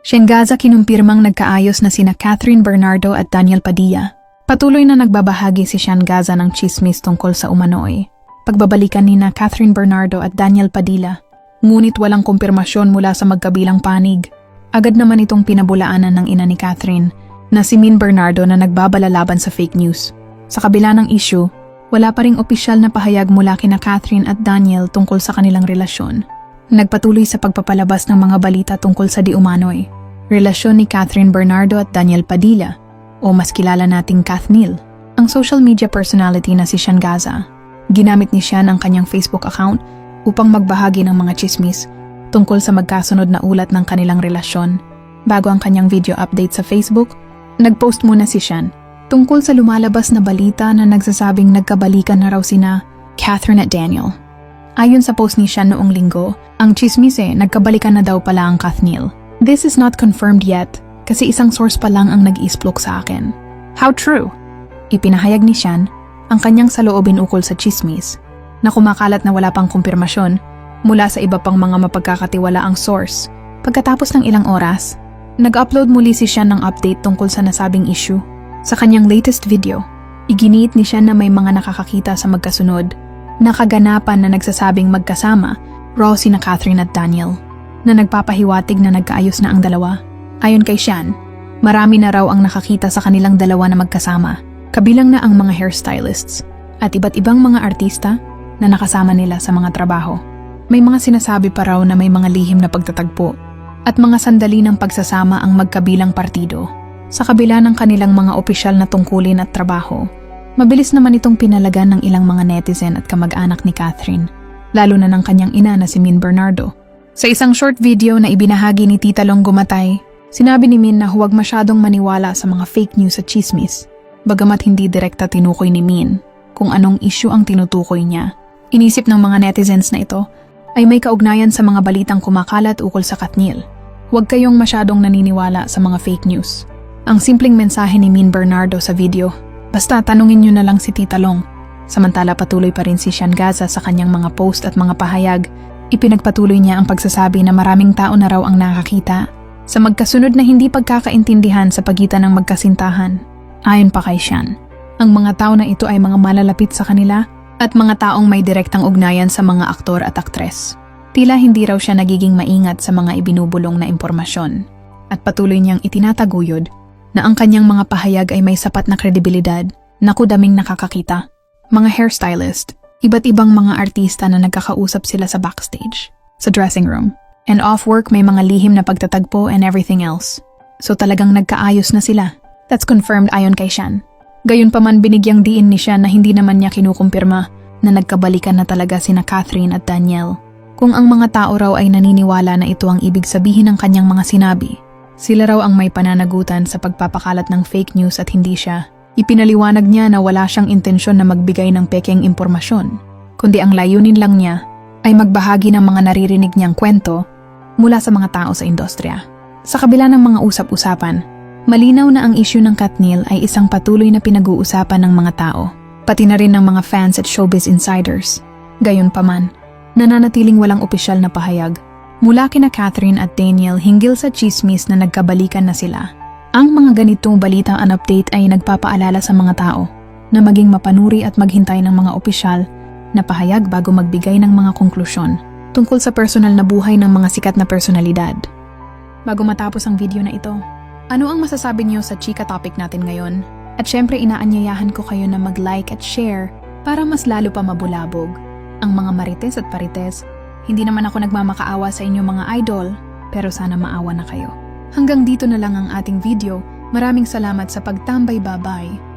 Shengaza kinumpirmang nagkaayos na sina Catherine Bernardo at Daniel Padilla. Patuloy na nagbabahagi si Shengaza ng chismis tungkol sa umanoy. Pagbabalikan ni na Catherine Bernardo at Daniel Padilla. Ngunit walang kumpirmasyon mula sa magkabilang panig. Agad naman itong pinabulaanan ng ina ni Catherine na si Min Bernardo na nagbabalalaban sa fake news. Sa kabila ng issue, wala pa ring opisyal na pahayag mula kina Catherine at Daniel tungkol sa kanilang relasyon. Nagpatuloy sa pagpapalabas ng mga balita tungkol sa di umanoy. Relasyon ni Catherine Bernardo at Daniel Padilla, o mas kilala nating Kathniel, ang social media personality na si Sean Gaza. Ginamit ni Sean ang kanyang Facebook account upang magbahagi ng mga chismis tungkol sa magkasunod na ulat ng kanilang relasyon. Bago ang kanyang video update sa Facebook, nagpost muna si Sean tungkol sa lumalabas na balita na nagsasabing nagkabalikan na raw sina Catherine at Daniel. Ayon sa post ni Sean noong linggo, ang chismis eh, nagkabalikan na daw pala ang Kathniel. This is not confirmed yet kasi isang source pa lang ang nag-isplok sa akin. How true? Ipinahayag ni Sean ang kanyang saloobin ukol sa chismis na kumakalat na wala pang kumpirmasyon mula sa iba pang mga mapagkakatiwalaang source. Pagkatapos ng ilang oras, nag-upload muli si Sean ng update tungkol sa nasabing issue. Sa kanyang latest video, iginiit ni Sean na may mga nakakakita sa magkasunod na kaganapan na nagsasabing magkasama raw sina Catherine at Daniel na nagpapahiwatig na nagkaayos na ang dalawa. Ayon kay Sean, marami na raw ang nakakita sa kanilang dalawa na magkasama, kabilang na ang mga hairstylists at iba't ibang mga artista na nakasama nila sa mga trabaho. May mga sinasabi pa raw na may mga lihim na pagtatagpo at mga sandali ng pagsasama ang magkabilang partido. Sa kabila ng kanilang mga opisyal na tungkulin at trabaho, mabilis naman itong pinalagan ng ilang mga netizen at kamag-anak ni Catherine, lalo na ng kanyang ina na si Min Bernardo. Sa isang short video na ibinahagi ni Tita Long Gumatay, sinabi ni Min na huwag masyadong maniwala sa mga fake news at chismis, bagamat hindi direkta tinukoy ni Min kung anong issue ang tinutukoy niya. Inisip ng mga netizens na ito ay may kaugnayan sa mga balitang kumakalat ukol sa Katniel. Huwag kayong masyadong naniniwala sa mga fake news. Ang simpleng mensahe ni Min Bernardo sa video, basta tanungin nyo na lang si Tita Long. Samantala patuloy pa rin si Sean Gaza sa kanyang mga post at mga pahayag. Ipinagpatuloy niya ang pagsasabi na maraming tao na raw ang nakakita sa magkasunod na hindi pagkakaintindihan sa pagitan ng magkasintahan. Ayon pa kay Sean, ang mga tao na ito ay mga malalapit sa kanila at mga taong may direktang ugnayan sa mga aktor at aktres. Tila hindi raw siya nagiging maingat sa mga ibinubulong na impormasyon at patuloy niyang itinataguyod na ang kanyang mga pahayag ay may sapat na kredibilidad na kudaming nakakakita. Mga hairstylist, iba't ibang mga artista na nagkakausap sila sa backstage, sa dressing room, and off-work may mga lihim na pagtatagpo and everything else. So talagang nagkaayos na sila. That's confirmed ayon kay Shan. Gayunpaman binigyang diin ni Shan na hindi naman niya kinukumpirma na nagkabalikan na talaga sina Catherine at Daniel. Kung ang mga tao raw ay naniniwala na ito ang ibig sabihin ng kanyang mga sinabi, sila raw ang may pananagutan sa pagpapakalat ng fake news at hindi siya. Ipinaliwanag niya na wala siyang intensyon na magbigay ng pekeng impormasyon, kundi ang layunin lang niya ay magbahagi ng mga naririnig niyang kwento mula sa mga tao sa industriya. Sa kabila ng mga usap-usapan, malinaw na ang issue ng Katniel ay isang patuloy na pinag-uusapan ng mga tao, pati na rin ng mga fans at showbiz insiders. Gayunpaman, nananatiling walang opisyal na pahayag mula kina Catherine at Daniel hinggil sa chismis na nagkabalikan na sila. Ang mga ganitong balita and update ay nagpapaalala sa mga tao na maging mapanuri at maghintay ng mga opisyal na pahayag bago magbigay ng mga konklusyon tungkol sa personal na buhay ng mga sikat na personalidad. Bago matapos ang video na ito, ano ang masasabi niyo sa chika topic natin ngayon? At syempre inaanyayahan ko kayo na mag-like at share para mas lalo pa mabulabog. Ang mga marites at parites, hindi naman ako nagmamakaawa sa inyo mga idol, pero sana maawa na kayo. Hanggang dito na lang ang ating video. Maraming salamat sa pagtambay babay.